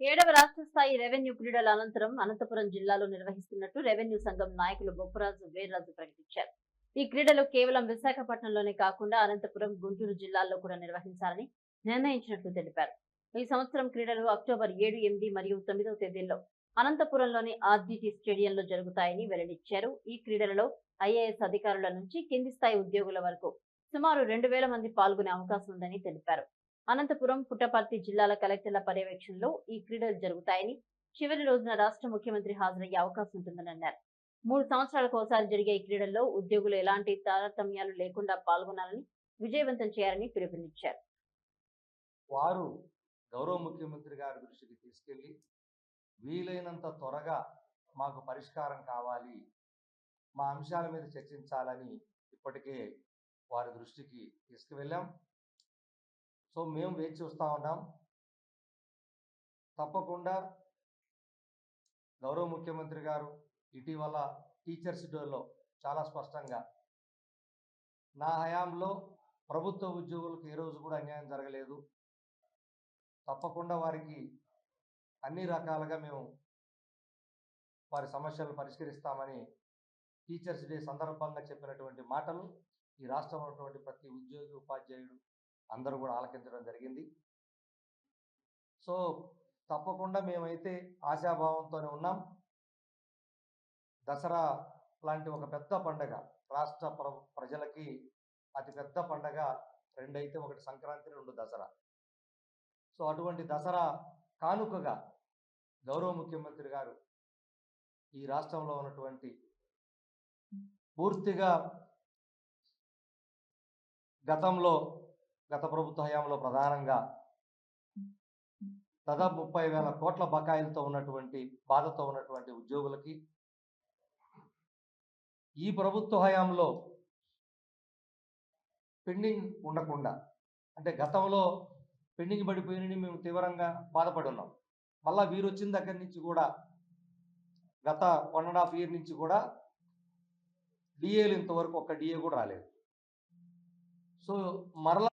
ఏడవ రాష్ట్ర స్థాయి రెవెన్యూ క్రీడల అనంతరం అనంతపురం జిల్లాలో నిర్వహిస్తున్నట్టు రెవెన్యూ సంఘం నాయకులు బొప్పరాజు వీర్రాజు ప్రకటించారు. ఈ క్రీడలు కేవలం విశాఖపట్నంలోనే కాకుండా అనంతపురం గుంటూరు జిల్లాల్లో కూడా నిర్వహించాలని నిర్ణయించినట్లు తెలిపారు. ఈ సంవత్సరం క్రీడలు అక్టోబర్ ఏడు ఎనిమిది మరియు తొమ్మిదవ తేదీల్లో అనంతపురంలోని ఆర్జీటీ స్టేడియంలో జరుగుతాయని వెల్లడించారు. ఈ క్రీడలలో ఐఏఎస్ అధికారుల నుంచి కింది స్థాయి ఉద్యోగుల వరకు సుమారు రెండు వేల మంది పాల్గొనే అవకాశం ఉందని తెలిపారు. అనంతపురం పుట్టపర్తి జిల్లాల కలెక్టర్ల పర్యవేక్షణలో ఈ క్రీడలు జరుగుతాయని చివరి రోజున రాష్ట్ర ముఖ్యమంత్రి హాజరయ్యే అవకాశం ఉంటుందని అన్నారు. మూడు సంవత్సరాలకు ఒకసారి జరిగే ఈ క్రీడల్లో ఉద్యోగులు ఎలాంటి తారతమ్యాలు లేకుండా పాల్గొనాలని విజయవంతం చేయాలని పిలుపునిచ్చారు. వారు గౌరవ ముఖ్యమంత్రి గారి దృష్టికి తీసుకెళ్ళి వీలైనంత త్వరగా మాకు పరిష్కారం కావాలి మా అంశాల మీద చర్చించాలని ఇప్పటికే వారి దృష్టికి తీసుకువెళ్ళాం. సో మేము వేచి చూస్తూ ఉన్నాం. తప్పకుండా గౌరవ ముఖ్యమంత్రి గారు ఇటీవల టీచర్స్ డేలో చాలా స్పష్టంగా నా హయాంలో ప్రభుత్వ ఉద్యోగులకు ఏ రోజు కూడా అన్యాయం జరగలేదు. తప్పకుండా వారికి అన్ని రకాలుగా మేము వారి సమస్యలు పరిష్కరిస్తామని టీచర్స్ డే సందర్భంగా చెప్పినటువంటి మాటలు ఈ రాష్ట్రంలో ఉన్నటువంటి ప్రతి ఉద్యోగి ఉపాధ్యాయుడు అందరూ కూడా ఆలకించడం జరిగింది. సో తప్పకుండా మేమైతే ఆశాభావంతోనే ఉన్నాం. దసరా లాంటి ఒక పెద్ద పండగ రాష్ట్ర ప్ర ప్రజలకి అతి పెద్ద పండగ రెండైతే ఒకటి సంక్రాంతి రెండు దసరా. సో అటువంటి దసరా కానుకగా గౌరవ ముఖ్యమంత్రి గారు ఈ రాష్ట్రంలో ఉన్నటువంటి పూర్తిగా గతంలో గత ప్రభుత్వ హయాంలో ప్రధానంగా దాదాపు ముప్పై వేల కోట్ల బకాయిలతో ఉన్నటువంటి బాధతో ఉన్నటువంటి ఉద్యోగులకి ఈ ప్రభుత్వ హయాంలో పెండింగ్ ఉండకుండా అంటే గతంలో పెండింగ్ పడిపోయినని మేము తీవ్రంగా బాధపడి ఉన్నాం మళ్ళీ వీరు వచ్చిన దగ్గర నుంచి కూడా గత వన్ అండ్ హాఫ్ ఇయర్ నుంచి కూడా డిఏలు ఇంతవరకు ఒక్క డిఏ కూడా రాలేదు. సో మరలా